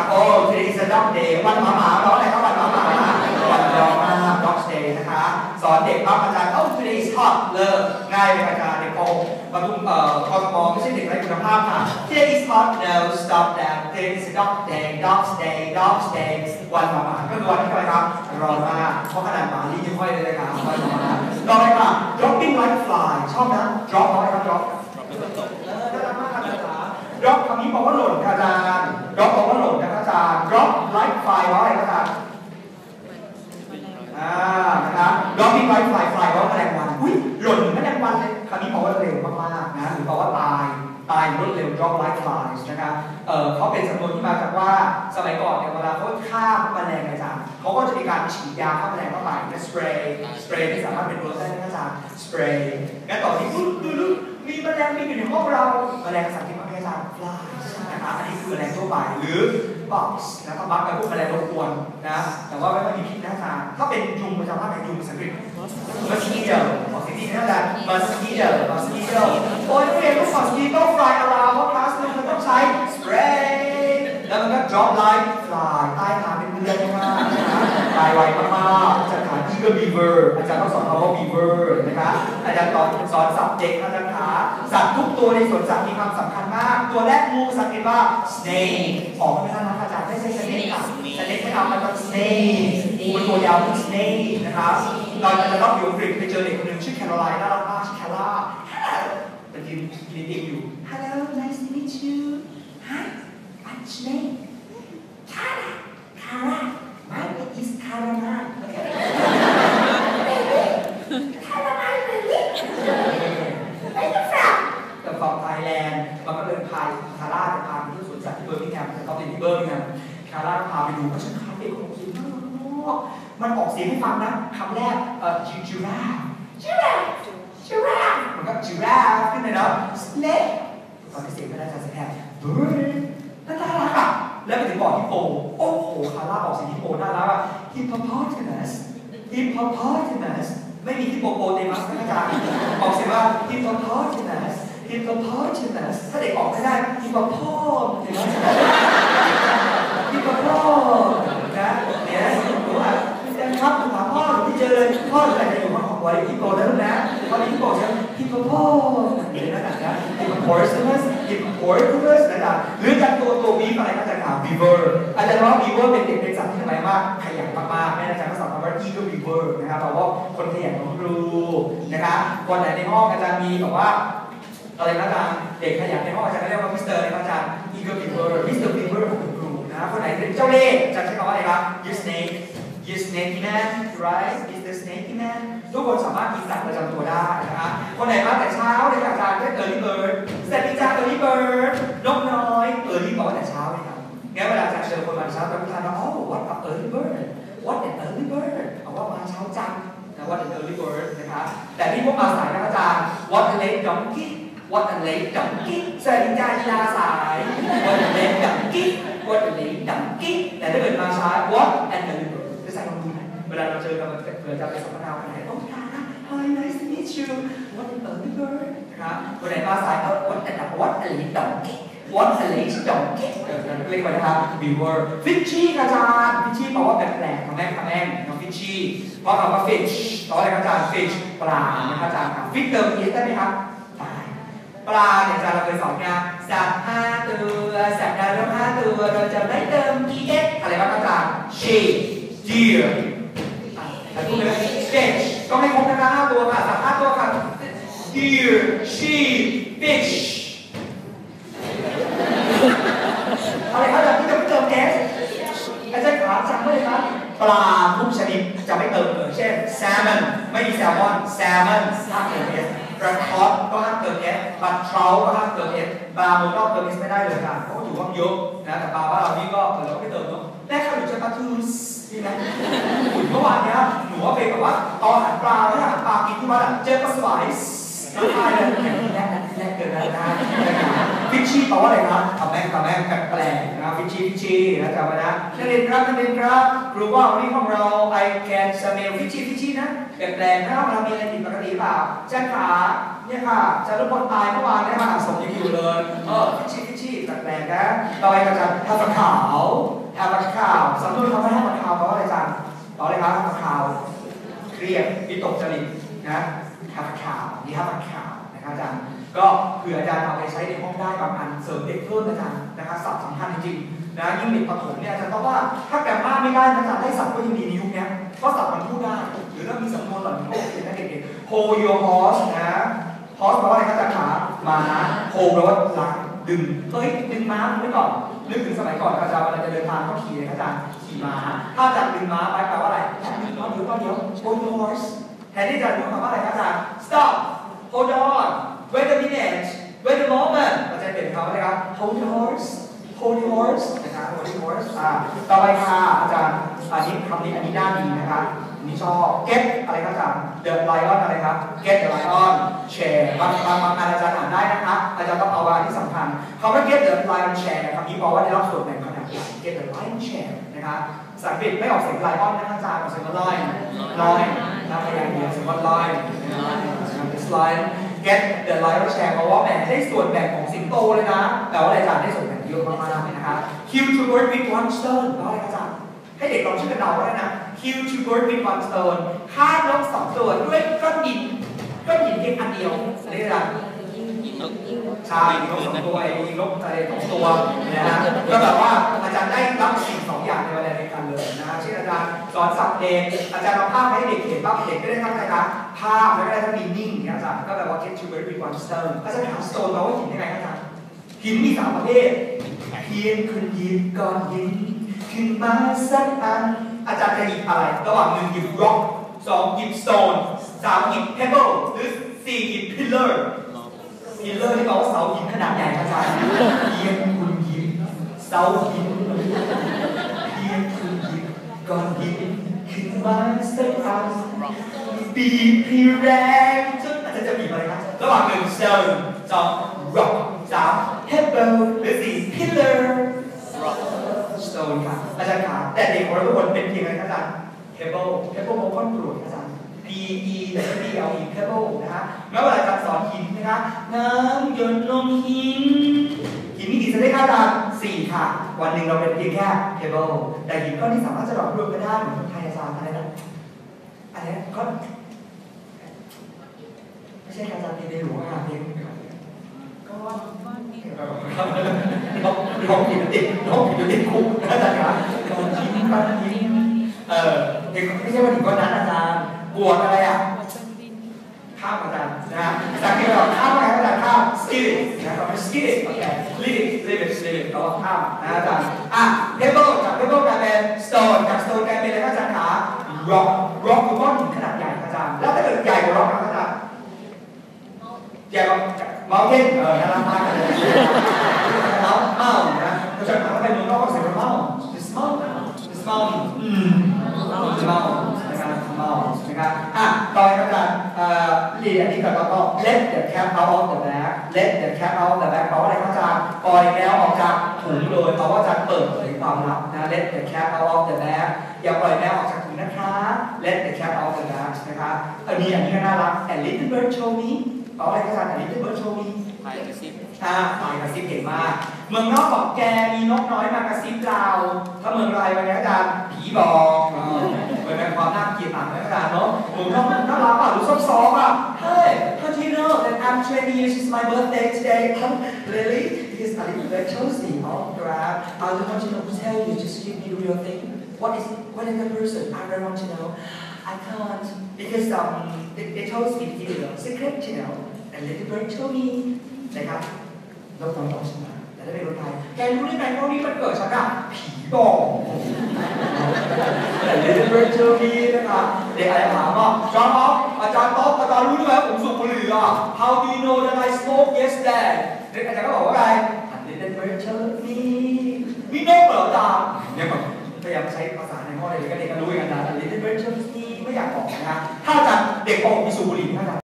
ครับโอ้ today is a dog day วันหมาหมาร้อนอะไรครับวันหมาหมาวันร้อนมาก dog day นะคะสอนเด็กปั๊บอาจารย์โอ้ today is hot เลิกง่ายเลยอาจารย์เด็กโตปทุมเอ่อคอสมอไม่ใช่เด็กไร้คุณภาพค่ะ today is hot no stop that today is a dog day dog's day dog's day วันหมาหมาก็คือวันที่อะไรครับร้อนมากเพราะขนาดหมาลิ้นยังห้อยเลยนะครับวันหมาหมาต่อไปค่ะ dropping like fly ชอบนะ drop เอาไว้ครับ drop เออน่ารักมากครับอาจารย์ drop คำนี้บอกว่าหล่นค่ะอาจารย์ drop บอกว่า หล่นนะครับอาจารย์ drop like fly ว่าอะไรครับอาจารย์อ่านะครับ dropping like fly fly ว่าแมลงวันอุ้ยหล่นเหมือนแมลงวันเลยคำนี้บอกว่าเร็วมากๆนะหรือบอกว่าตายตายรวดเร็ว drop like flies นะครับเออเขาเป็นสำนวนที่มาจากว่าสมัยก่อนเนี่ยเวลาเขาฆ่าแมลงอาจารย์เขาก็จะมีการฉีดยาฆ่าแมลงเข้าไปนะ spray spray ที่สามารถเป็นรถได้นะอาจารย์ spray งั้นต่อที่ปุ๊บปุ๊บปุ๊บมีแมลงบินอยู่ในห้องเราแมลงภาษาอังกฤษว่าไงอาจารย์ flies นะครับอันนี้คือแมลงทั่วไปหรือ box นะครับมักเป็นพวกแมลงรบกวนนะแต่ว่าไม่ค่อยมีพิษนะอาจารย์ถ้าเป็นยุงประจำว่าเป็นยุงภาษาอังกฤษ mosquito ออกเสียงดีนะอาจารย์ mosquito mosquito โอ้ยเรียนว่า mosquito fly around เพราะคลาสนึงมันต้องใช้ spray แล้วมันก็ drop like fly ใต้ขาเป็นเดือนมากตายไวมากๆอาจารย์ขา eager beaver อาจารย์ต้องสอนคำว่า beaver นะคะอาจารย์สอนสอนสับเด็กอาจารย์ขาสัตว์ทุกตัวในสวนสัตว์มีความสำคัญมาก ตัวแรกงูสังเกตว่า snake ออกไม่น่ารักอาจารย์ไม่ snake ไม่เอามันต้อง snake มันตัวยาวเป็น snake นะครับตอนอาจารย์รอบอยู่อังกฤษไปเจอเด็กคนหนึ่งชื่อแคโรไลน์น่ารักมากชื่อแคล่า hello แต่ยืนยืนเองอยู่ hello nice to meet you hi what's your name Kara Kara my name is Caroline Caroline really where you from แต่ฝั่งไทยแลนด์มันก็เลยพาคาร่าจะพาไปที่สวนสัตว์ที่เบอร์มิงแฮมแต่เขาเป็นที่เบอร์มิงแฮมคาร่าพาไปดูเพราะฉัน มันออกเสียงให้ฟังนะคำแรกเอ่อจิจูราจิราจิรามันก็จิราขึ้นเลยเนาะ snake ตอนที่เสียงไม่ได้จะแสดง bird น่ารักอะแล้วไปถึงบอกฮิปโปโอ้โหคาร่าออกเสียงฮิปโปน่ารักอะ hippopotamus hippopotamus ไม่มีฮิปโปโปเตมัสนะอาจารย์ออกเสียงว่า hippopotamus hippopotamus ถ้าเด็กออกไม่ได้ hippopotamus hippopotamus นะเนี่ยหนูอะอาจารย์ ครับถามพ่อหนูที่เจอเลยพ่อหนูอาจจะอยู่ห้องของไว้ฮิปโปแล้วนะตอนนี้ฮิปโปใช่ไหม hippopotamus เดี๋ยวนะอาจารย์ hippopotamus hippopotamus นะอาจารย์หรือจากตัวตัววีฟอะไรก็จะถาม beaver อาจารย์ว่า beaver เป็นเด็กเป็นสัตว์ที่ทำไมมากขยันมากๆแม่อาจารย์ก็สอนคำว่า eager beaver นะครับแปลว่าคนขยันของครูนะคะวันไหนในห้องอาจารย์มีแบบว่าอะไรนะอาจารย์เด็กขยันในห้องอาจารย์ก็เรียกว่ามิสเตอร์นะครับอาจารย์ eager beaver มิสเตอร์ beaver ของคุณครูนะคนไหนเป็นเจ้าเล่ห์อาจารย์ใช้คำว่าอะไรครับ you snake snake man right is the snake man ทุกคนสามารถมีสัตว์ประจำตัวได้นะคะคนไหนมาแต่เช้าเลยค่ะอาจารเรียก early bird สวัสดีจ้า early bird นกน้อย early บอกว่าแต่เช้าเลยครับงั้นเวลาจารย์เจอคนมาเช้าเราทานว่า oh what a early bird what an early bird เอาว่ามาเช้าจังนะ what an early bird นะคะแต่นี่พวกมาสายนะอาจารย์ what a late donkey what a late donkey สวัสดีจ้าอีลาสาย what a late donkey what a late donkey แต่ถ้าเกิดมาช้า what an early ลาเราเจอกันมันเกิดจะไปสัมมนาวันไหนโอ้ยา hi nice to meet you what an early bird นะครับวันไหนมาสายก็ what a what a late donkey what a late donkey เรียกว่านะครับ beaver fishy อาจารย์ fishy แปลว่าแปลกๆคำแม่คำแม่น้อง fishy เพราะคำว่า fish แปลว่าอะไรครับอาจารย์ fish ปลานะครับอาจารย์ครับ fish เติม es ได้ไหมครับปลาเนี่ยอาจารย์เราเคยสอนไงสัตว์ห้าตัวสัตว์ดาวห้าตัวเราจะไม่เติม es อะไรบ้างอาจารย์ sheep deer แต่พูดเลย fish ต้องให้ครบนะคะห้าตัวค่ะสัตว์ห้าตัวค่ะ deer sheep fish อะไรครับอาจารย์ที่จะไม่เติม s อาจารย์ขาจำไว้เลยครับปลาทุกชนิดจะไม่เติมเลยเช่น salmon ไม่มีแซลมอน salmon ห้ามเติม s กระทอดก็ห้ามเติม s ปลาเทราก็ห้ามเติม s ปลาเมืองนอกเติม s ไม่ได้เลยค่ะเพราะว่าอยู่ว่างเยอะ นะแต่ปลาบ้านเรานี่ก็เราก็ไม่เติมเนาะแรกเข้าอยู่ใช่ปลาทูสนี่นะเมื่อวานเนี้ยหนูว่าเป็นแบบว่าเอาอาหารปลาแล้วอาหารปลากินที่บ้านอะเจอปลาสไลซ์น้ำลายเลยแรกแรกเกินแล้วนะฟิชชี่แปลว่าอะไรครับคำแม่คำแม่แปลกๆนะครับฟิชชี่ฟิชชี่นะจำไว้นะนักเรียนครับนักเรียนครับรู้ว่าวันนี้ของเรา I can smell ฟิชชี่ฟิชชี่นะแปลกๆนะครับเรามีอะไรผิดปกติเปล่าแจ้งขา เนี่ยค่ะอาจารย์รบนตายเมื่อวานได้มาค่ะสมยิ่งอยู่เลย เออพิชี่พิชี่แปลกๆนะต่อไปอาจันทาตะข่าวทาตะขาวสำนวนคำว่าทาตะขาวแปลว่าอะไรจันต่อเลยครับทาตะขาว เครียดมีตกจริตนะทาตะขาวนี่ทาตะาวนะครับอาจารย์ก็เผื่ออาจารย์เอาไปใช้ในห้องได้บางอันเสริมเด็กเพิ่มอาจารย์นะคะสับสำคัญจริงๆนะยิ่งเด็กประถมเนี่ยอาจารย์ต้องว่าถ้าแกรมมาไม่ได้อาจารย์ได้สับก็ยังดีในยุคนี้ก็สับมันพูดได้ หรือถ้ามีสำนวนเหล่อนี้โอเคนะเด็กๆ hold your horse นะ horse แปลว่าอะไรครับอาจารย์ขาม้า hold แปลว่าลังดึงเฮ้ยดึงม้าไว้ก่อนนึกถึงสมัยก่อนอาจารย์เวลาจะเดินทางก็ขี่เลยครับอาจารย์ขี่ม้า ถ้าจารย์ดึงม้าไปแปลว่าอะไรแป๊บนึงรอเดี๋ยวรอเดี๋ยว hold your horse แทนที่จะพูดคำว่าอะไรครับอาจารย์ stop hold on wait a minute wait a moment อาจารย์เปลี่ยนคำว่าอะไรครับ hold your horse hold your horse นะครับ hold your horse อ่าต่อไปค่ะอาจารย์อันนี้คำนี้อันนี้ด้านดีนะครับ นนี้ชอบ get อะไรครับอาจารย์ the lion อะไรครับ get the lion share บางบางบางอันอาจารย์อ่านได้นะครับอาจารย์ต้องเอาอันที่สำคัญคำว่า get the lion share คำนี้บอกว่าได้รับส่วนแบ่งขนาดใหญ่ get the lion share นะครับภาษาอังกฤษไม่ออกเสียง lion นะอาจารย์ออกเสียงว่า lion lion นะพยายามเดียวเสียงว่า lion นะครับ this lion get the lion share เพราะว่าแบ่งได้ส่วนแบ่งของสิงโตเลยนะแต่ว่าอาจารย์ได้ส่วนแบ่งเยอะมากๆเลยนะครับ kill two birds with one stone แปลว่าอะไรครับอาจารย์ให้เด็กลองช่วยกันเดาก็ได้นะ kill two birds with one stone ฆ่านกสองตัวด้วยก้อนหินก้อนหินเพียงอันเดียวอันนี้อะไรใช่นกสองตัวยิงนกอะไรสองตัวนะฮะก็แบบว่าอาจารย์ได้รับสิ่งสองอย่างในเวลาเดียวกันเลยนะฮะเช่นอาจารย์สอนสับเพลงอาจารย์เอาภาพให้เด็กเห็นปั๊บเด็กก็ได้ทั้งอะไรครับภาพแล้วก็ได้ทั้งมีนิ่งเนี่ยอาจารย์ก็แบบว่า kill two birds with one stone อาจารย์ถาม stone แปลว่าหินยังไงครับอาจารย์หินมีสามประเภทเพียงคุณหยิบก้อนหินขึ้นมาสักอัน อาจารย์จะหยิบอะไร ระหว่างหนึ่งหยิบ rock สองหยิบ stone สามหยิบ pebble หรือสี่หยิบ pillar pillar ที่แปลว่าเสาหินขนาดใหญ่อาจารย์เพียงคุณหยิบเสาหินเพียงคุณหยิบก้อนหินขึ้นมาสักอันบีบให้แรงจนอาจารย์จะบีบอะไรครับระหว่างหนึ่ง stone สอง rock สาม pebble หรือสี่ pillar stone ค่ะอาจารย์ขา แต่เด็กของเราทุกคนเป็นเพียงอะไรครับอาจารย์ pebble pebble โมก้อนกรวดอาจารย์ P E W B L E pebble นะฮะแม้ว่าอาจารย์สอนหินนะคะน้ำหยดลงหินหินมีกี่ชนิดครับอาจารย์สี่ค่ะ วันหนึ่งเราเป็นเพียงแค่ pebble แต่หินก้อนที่สามารถจะหลอมรวมกันได้เหมือนคนไทยอาจารย์อะไรนะอะไรนะก้อนไม่ใช่อาจารย์เพลงในหลวงอะเพลง นน้องน้องผิดติดน้องผิดติดคุกอาจารย์ครับน้องยิ้มครับยิ้มเออเด็กไม่ใช่ว่าถึงก้อนนั้นอาจารย์บวชอะไรอะข้ามอาจารย์นะจากที่เราข้ามอะไรอาจารย์ข้าม spirit นะครับ spirit โอเค live live spirit เราข้ามนะอาจารย์อะ pebble จาก pebble กลายเป็น stone จาก stone กลายเป็นอะไรอาจารย์ขา rock rock คือก้อนหินขนาดใหญ่อาจารย์แล้วถ้าเกิดใหญ่กว่า rock นะครับอาจารย์ใหญ่กว่า mountain เออน่ารักมากเลยเมาเมานะเราจะถามว่าเป็นเมืองนอกเสียงว่าเมา this m o u t is mountain อืมเมานะครับเมานะครับอะต่อไปอาจารย์เอ่อเรีอันนี้ก่อนแล้วก็ let the cat out of the bag let the cat out of the bag แปลว่าอะไรครับอาจารย์ปล่อยแมวออกจากถุงเลยเพราะว่าจะเปิดเผยความลับนะ let the cat out of the bag อย่าปล่อยแมวออกจากถุงนะคะ let the cat out of the bag นะคะอันนี้อันนี้ก็น่ารัก and little bird show me แปลว่าอะไรครับอาจารย์ and little bird show me ไปกระซิบอ่าฝ่ายกระซิบเก่งมาก เมืองนอกบอกแกมีนกน้อยมากระซิบเราถ้าเมืองไรวันนี้อาจารย์ผีบอกเออเป็นความน่าเกลียดต่างกันอาจารย์เนาะเมืองนอกน่ารักอะหรือซอฟๆอะ Hey how do you know that I'm 20 years is my birthday today um, really because I didn't very choosy autograph I don't want you to tell you just give me the real thing what is what is the person I really want to know I can't because um they, they told me to give you a secret you know and little bird told me นะครับลดน้อยลงใช่ไหมแต่ถ้เป็นคนไทยแกรู้ได้ไงว่านี่มันเกิดจากผีบอกแต่เรื่องเรื่องเจอมีนะครับเด็กอะไรถามว่าจอห์นอ๊อฟอาจารย์ต๊อกอาจารย์รู้ได้ไหมว่าผมสูบบุหรี่อะ How do you know that I smoke yesterday เด็กอาจารย์ก็บอกว่าไง Little bird told me มีนกเหรออาจารย์เนี่ยแบบพยายามใช้ภาษาในห้องเด็กก็เด็กก็รู้อย่างนั้นนะ Little bird told me ไม่อยากบอกนะครับถ้าอาจารย์เด็กบอกมีสูบบุหรี่